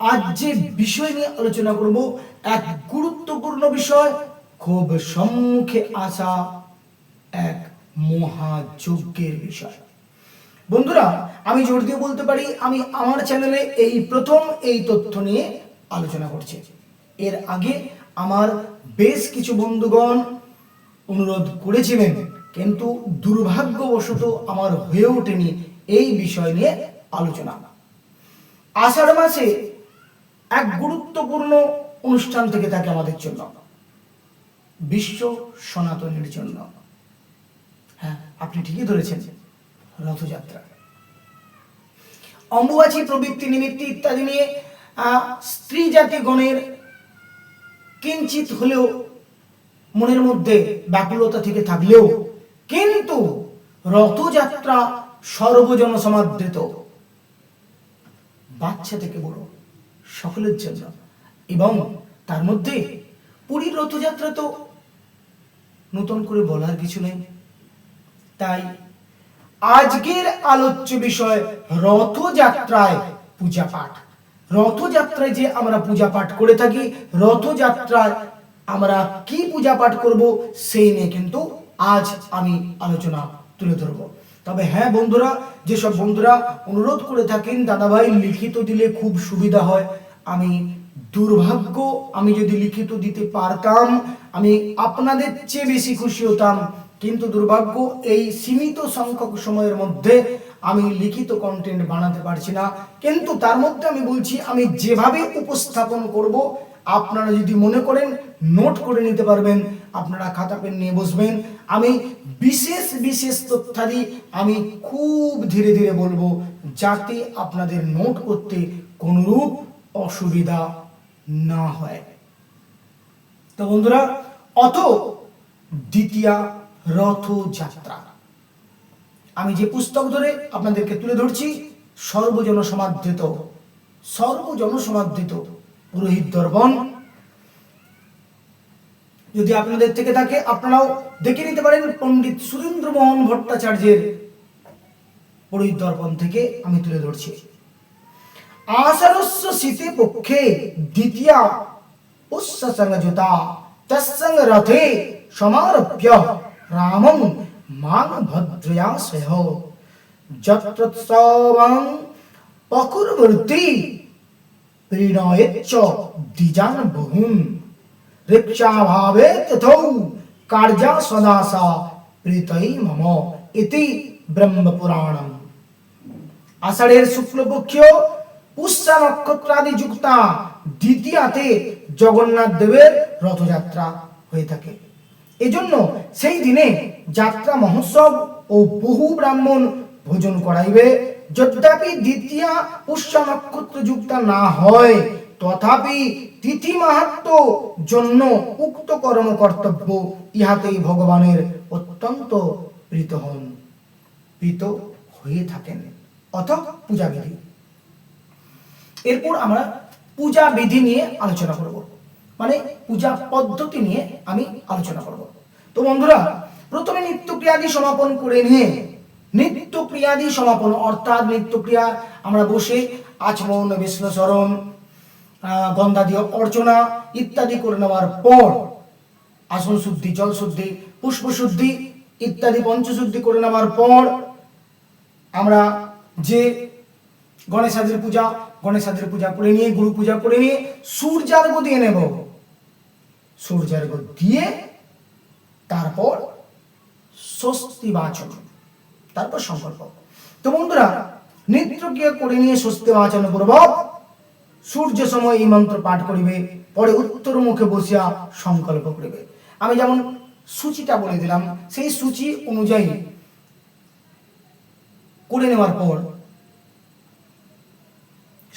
আজ যে বিষয় নিয়ে আলোচনা করব, এক গুরুত্বপূর্ণ বিষয়, খুব সম্মুখে আসা এক মহাযজ্ঞের বিষয়। বন্ধুরা, আমি জোর দিয়ে বলতে পারি, আমি আমার চ্যানেলে এই প্রথম এই তথ্য নিয়ে আলোচনা করছি। এর আগে আমার বেশ কিছু বন্ধুগণ অনুরোধ করেছিলেন, কিন্তু দুর্ভাগ্যবশত আমার হয়ে ওঠেনি এই বিষয় নিয়ে আলোচনা। আষাঢ় মাসে এক গুরুত্বপূর্ণ অনুষ্ঠান থেকে থাকে আমাদের জন্য। বিশ্ব সনাতনের জন্য। হ্যাঁ আপনি ঠিকই ধরেছেন, রথযাত্রা। অম্বুবাচী প্রবৃত্তি নিমিত্তি ইত্যাদি নিয়ে স্ত্রী জাতিগণের কিঞ্চিত হলেও মনের মধ্যে ব্যাকুলতা থেকে থাকলেও কিন্তু রথযাত্রা সর্বজন সমাদৃত বাচ্চা থেকে বড়। সকলের জন্য। এবং তার মধ্যে পুরীর রথযাত্রা তো নতুন করে বলার কিছু নেই। তাই আজকের আলোচ্য বিষয় রথযাত্রায় পূজা পাঠ রথযাত্রায় যে আমরা পূজা পাঠ করে থাকি রথযাত্রায় আমরা কি পূজা পাঠ করব, সেই নিয়ে কিন্তু আজ আমি আলোচনা তুলে ধরব। তবে হ্যাঁ বন্ধুরা, যেসব বন্ধুরা অনুরোধ করে থাকেন, দাদাভাই লিখিত দিলে খুব সুবিধা হয়। আমি দুর্ভাগ্য, আমি যদি লিখিত দিতে পারতাম, আমি আপনাদের চেয়ে বেশি খুশি হতাম। কিন্তু দুর্ভাগ্য, এই সীমিত সংখ্যক সময়ের মধ্যে আমি লিখিত কন্টেন্ট বানাতে পারছি না। কিন্তু তার মধ্যে আমি বলছি, আমি যেভাবে উপস্থাপন করব, আপনারা যদি মনে করেন নোট করে নিতে পারবেন। আপনারা খাতা পেন নিয়ে বসবেন। আমি বিশেষ বিশেষ তথ্যাদি আমি খুব ধীরে ধীরে বলব, যাতে আপনাদের নোট করতে কোনরূপ অসুবিধা না হয়। তো বন্ধুরা অত দ্বিতীয়া রথযাত্রা। আমি যে পুস্তক ধরে আপনাদেরকে তুলে ধরছি সর্বজন সমাদৃত সর্বজন সমাদৃত পুরোহিত দর্পণ যদি আপনাদের থেকে থাকে, আপনারাও দেখে নিতে পারেন পণ্ডিত সুরেন্দ্র মোহন ভট্টাচার্যের পুরোহিত দর্পণ থেকে আমি তুলে ধরছি। আষাঢ়স্য শীতে পক্ষে দ্বিতীয়া রথে রামং যত্রোৎসবং দ্বিজান বহুন রিক্ষাভাবে তথৌ কার্যা সদাসা প্রীতৈ মম ইতি ব্রহ্মপুরাণম আষাঢ়ের শুক্লপক্ষ পুষ্যা নক্ষত্রাদি যুক্তা দ্বিতীয়াতে জগন্নাথ দেবের রথযাত্রা হয়ে থাকে। এজন্য সেই দিনে যাত্রা মহোৎসব ও বহু ব্রাহ্মণ ভোজন করাইবে যদ্যপি দ্বিতীয়া পুষ্যা নক্ষত্র যুক্তা না হয় তথাপি তিথি মাহাত্ম জন্য উক্ত কর্ম কর্তব্য ইহাতেই ভগবানের অত্যন্ত প্রীত হন প্রীত হয়ে থাকেন। অথ পূজাবিধি। এরপর আমরা পূজা বিধি নিয়ে আলোচনা করব। মানে পূজা পদ্ধতি নিয়ে আমি আলোচনা করব। তো বন্ধুরা প্রথমে নিত্যক্রিয়াদি সমাপন করে নিয়ে নিত্যক্রিয়াদি সমাপন অর্থাৎ নিত্যক্রিয়া আমরা বসে আচমন বিষ্ণুচরণ আহ, গন্ধাদি অর্চনা ইত্যাদি করে নেওয়ার পর আসন শুদ্ধি, জল শুদ্ধি, পুষ্প শুদ্ধি ইত্যাদি পঞ্চশুদ্ধি করে নেওয়ার পর আমরা যে গণেশাদের পূজা গণেশাদের পূজা করে নিয়ে, গুরু পূজা করে নিয়ে সূর্যার্ঘ দিয়ে নেব। সূর্যার্ঘ দিয়ে তারপর স্বস্তি বাচন তারপর সংকল্প। তো বন্ধুরা নৃত্যক্রিয়া করে নিয়ে স্বস্তি বাচন পূর্বক সূর্য সময় এই মন্ত্র পাঠ করিবে, পরে উত্তর মুখে বসিয়া সংকল্প করিবে। আমি যেমন সূচিটা বলে দিলাম, সেই সূচি অনুযায়ী করে নেওয়ার পর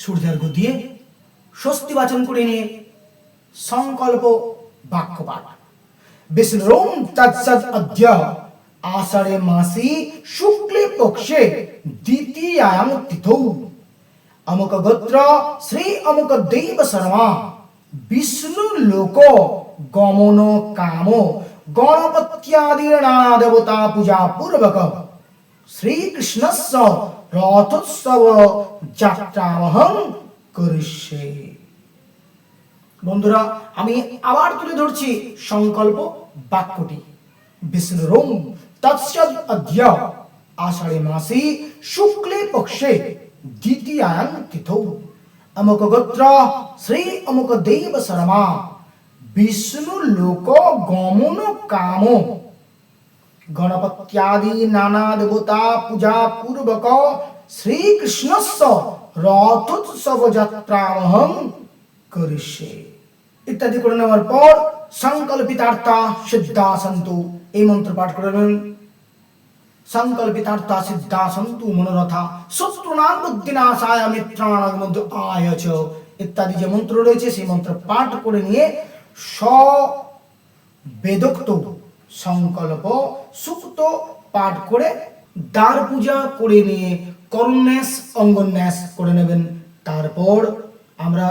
সূর্যার্ঘ দিয়ে স্বস্তি বাচন করে নিয়ে সংকল্প বাক্য পাঠ। বিষ্ণুরোম তৎসৎ অদ্য আষাঢ়ে মাসি শুক্লে পক্ষে দ্বিতীয়াং তিথৌ। অমুক গোত্র শ্রী অমুক দৈব শর্মা বিষ্ণু লোক গমন কাম গণপত্যাদির নানা দেবতা পূজা পূর্বক শ্রীকৃষ্ণস্য রথোৎসব যাত্রামহং করিষ্যে বন্ধুরা আমি আবার তুলে ধরছি সংকল্প বাক্যটি বিষ্ণুরোম তৎসদ অদ্য আষাঢ়ে মাসি শুক্লে পক্ষে দ্বিতীয়াং তিথৌ অমুক গোত্র শ্রী অমুক দেব শর্মা। বিষ্ণু লোক গমন কাম। গণপত্যাদি নানা দেবতা পূজা পূর্বক শ্রীকৃষ্ণস্য রথোৎসব যাত্রামহং করিষ্যে ইত্যাদি করে নেওয়ার পর সংকল্পিতার্থা সিদ্ধা সন্তু এই মন্ত্র পাঠ করে নেবেন সংকল্পিতার্থা সিদ্ধা সন্তু মনোরথা শত্রুনাম বুদ্ধিনাশায় মিত্রাণাগ মধ্যে আয়চ ইত্যাদি যে মন্ত্র রয়েছে, সেই মন্ত্র পাঠ করে নিয়ে স বেদোক্ত সংকল্প সুক্ত পাঠ করে দ্বার পূজা করে নিয়ে করুণ্যাস, অঙ্গন্যাস করে নেবেন। তারপর আমরা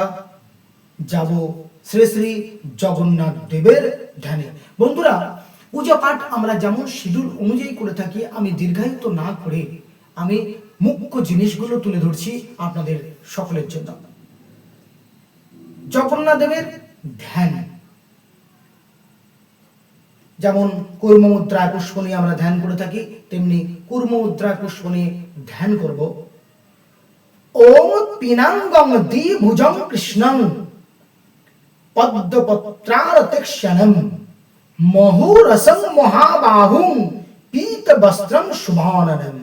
যাব শ্রী শ্রী জগন্নাথ দেবের ধ্যানে। বন্ধুরা পূজা পাঠ আমরা যেমন শিডিউল অনুযায়ী করে থাকি, আমি দীর্ঘায়িত না করে আমি মুখ্য জিনিসগুলো তুলে ধরছি আপনাদের সকলের জন্য। জগন্নাথ দেবের ধ্যান। যেমন কর্ম মুদ্রা পুষ্প নিয়ে আমরা ধ্যান করে থাকি, তেমনি কর্ম মুদ্রা পুষ্প নিয়ে ধ্যান করব। ওম পিনাঙ্গং দ্বিভুজং কৃষ্ণং পদ্মপত্রারতিক্ষণম। মহুরসং মহাবাহুং পীতবস্ত্রং শুভাননম।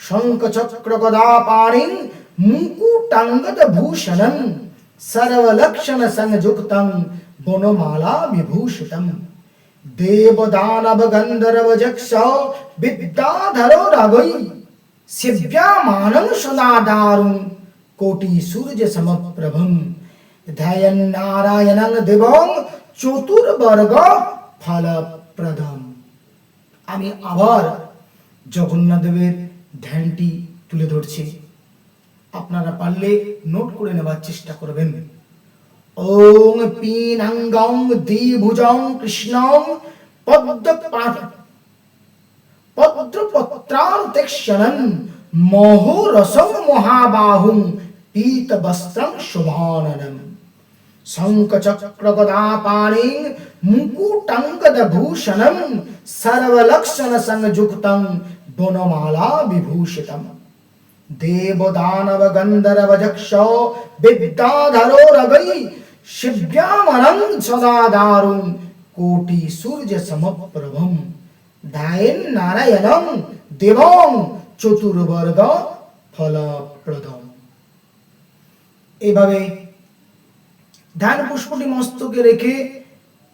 শঙ্খচক্র গদা পাণিং মুকুটাঙ্গদ ভূষণং সর্বলক্ষণ সংযুক্তং বনমালা বিভূষিতম দেবদানব গন্ধর্ব যক্ষ বিদ্যাধরো রাগৈ সেব্যামানং সদা কোটি সূর্য সমপ্রভম ধ্যায়ন নারায়ণং দেবং চতুর্বর্গ ফলপ্রদম। আমি আবার জগন্নাথ দেবের ধ্যানটি তুলে ধরছি। আপনারা পারলে নোট করে নেবার চেষ্টা করবেন। ওং পিনাঙ্গং দ্বিভুজং কৃষ্ণং পদ্ম পদ্রপত্রার্তেক্ষণন মহোরসং মহাবাহুং পীতবস্ত্রং শুভাননম। দেবদানব গন্ধর্ব যক্ষ বিদ্যাধরো রগৈ শিব্যামরং সদা দারুং কোটি সূর্য সমপ্রভম ধ্যায়েন নারায়ণং দেবং চতুর্বর্গ ফলপ্রদম এইভাবে ধ্যান পুষ্পটি মস্তকে রেখে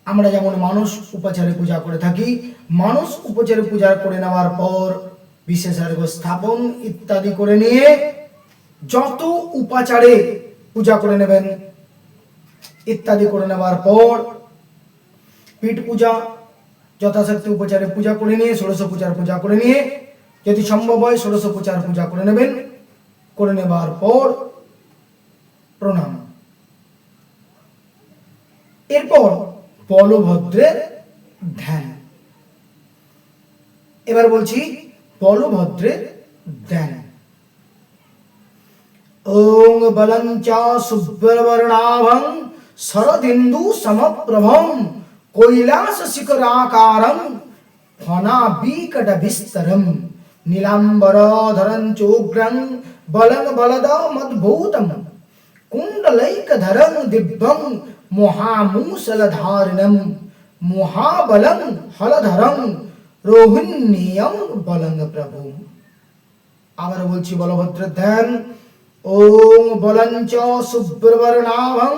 আমরা যেমন মানুষ উপাচারে পূজা করে থাকি মানুষ উপচারে পূজা করে নেওয়ার পর বিশেষার্ঘ স্থাপন ইত্যাদি করে নিয়ে যত উপাচারে পূজা করে নেবেন ইত্যাদি করে নেওয়ার পর পীঠ পূজা যথাশক্তি উপচারে পূজা করে নিয়ে, ষোড়শ পূজার পূজা করে নিয়ে, যদি সম্ভব হয় ষোড়শ পূজার পূজা করে নেবেন, করে নেবার পর প্রণাম। এরপর বলভদ্রের ধ্যান। এবার বলছি বলভদ্রের ধ্যান। ওং বলঞ্চ শুভ্রবর্ণাভং শরদিন্দু সমপ্রভম কৈলাস শিখরাকারম ফনাবিকট বিস্তরম নীলাম্বরধরং চোগ্রং বলং বলদ মদ্ভূতম কুণ্ডলৈকধরং দিব্যং মহামূসলধারিণম মহাবলং হলধরং রোহিণীয়ং বলং প্রভু। আবার বলছি বলভদ্র ধ্যান ওম বলঞ্চ শুভ্রবর্ণাভং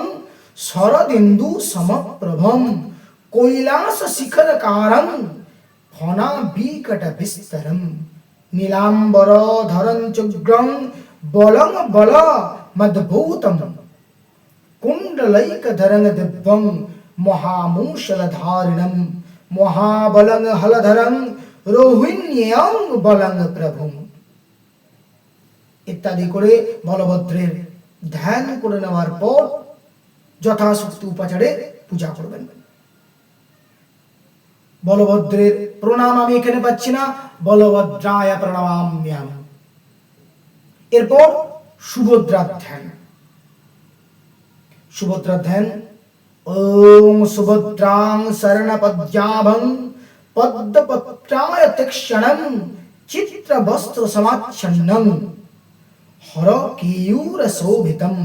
শরদিন্দু সমপ্রভম, কৈলাস শিখরকারং ফনা বিকট বিস্তরম নীলাম্বর ধরং চুগ্রং বলং বল মদ্ভূতম। কুণ্ড कुण्डलैकधरं दिव्यं महामूषलधारिणं महाबलं हलधरं রোহিণ্যং বলং প্রভু ইত্যাদি করে বলভদ্রের ধ্যান করে নেওয়ার পর যথাশক্তি উপাচারে পূজা করবেন বলভদ্রের প্রণাম আমি এখানে পাচ্ছি না বলভদ্রায় প্রণামাম্যাম এরপর সুভদ্রার ধ্যান সুভদ্রা ধ্যান ওম সুভদ্রাং শরণপদ্যাভং পদ্মপত্রায় তিক্ষণং চিত্রবস্ত্র সমাচ্ছন্নং হর কেయూర শোভিতম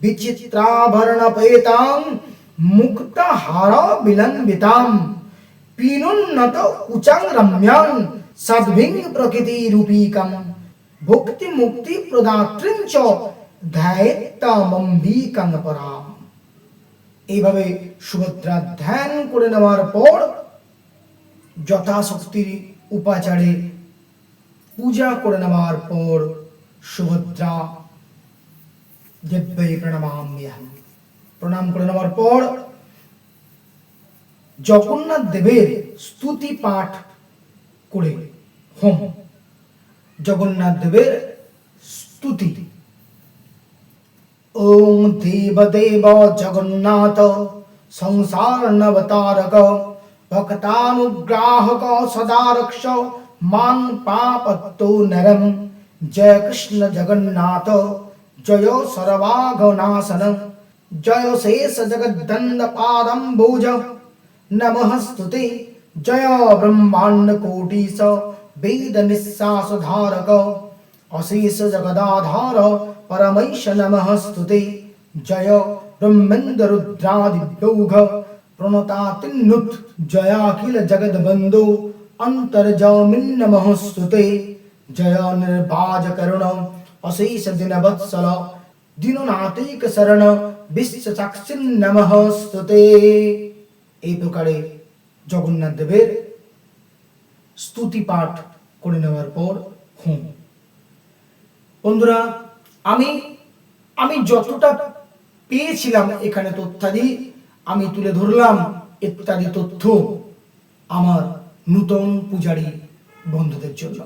বিচিত্রাভরণপেতাং মুক্তহার বিলম্বিতাম পীনুন্নত উচাং রম্যাং সদ্ভিং প্রকৃতি রূপীকম ভক্তি মুক্তি প্রদাত্রীং চ ধ্যায়িত্তামম্বিকাং এইভাবে সুভদ্রা ধ্যান করে নেওয়ার পর যথাশক্তির উপাচারে পূজা করে নেওয়ার পর সুভদ্রা দেব্যই প্রণামাম্যহম প্রণাম করে নেওয়ার পর জগন্নাথ দেবের স্তুতি পাঠ করে হোম। জগন্নাথ দেবের স্তুতি ওম দেব দেব জগন্নাথ সংসার নবতারক ভক্তানুগ্রাহক সদা রক্ষ মাং পাপত্তো নরম জয় কৃষ্ণ জগন্নাথ জয় সর্বাঘনাশন জয় শেষ জগদ্দন্দ পাদম্বুজ নমঃ স্তুতে জয় ব্রহ্মাণ্ড কোটিশ বেদ নিঃশ্বাস ধারক অশেষ জগদাধার পরমৈশ নমঃ স্তুতে জয় ব্রহ্মেন্দ্র রুদ্রাদিব্যৌঘ প্রণতাতিন্নুত জয়াখিল জগদ্বন্ধু। অন্তর্জামিন নমঃ স্তুতে জয় নির্বাজ করুণ অশেষ দিনবৎসল। দীননাথৈক শরণ বিশ্বচক্ষিন নমঃ স্তুতে এই প্রকারে জগন্নাথ দেবের স্তুতি পাঠ করে নেওয়ার পর হোম। বন্ধুরা আমি আমি যতটা পেয়েছিলাম এখানে তথ্যাদি, আমি তুলে ধরলাম ইত্যাদি তথ্য আমার নূতন পূজারী বন্ধুদের জন্য।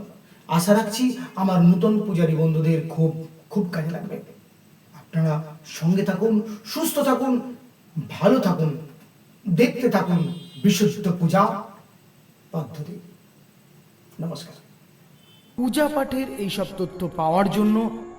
আশা রাখছি আমার নূতন পূজারী বন্ধুদের খুব খুব কাজে লাগবে। আপনারা সঙ্গে থাকুন, সুস্থ থাকুন, ভালো থাকুন, দেখতে থাকুন বিশুদ্ধ পূজা পদ্ধতি। নমস্কার। পূজা পাঠের এই সব তথ্য পাওয়ার জন্য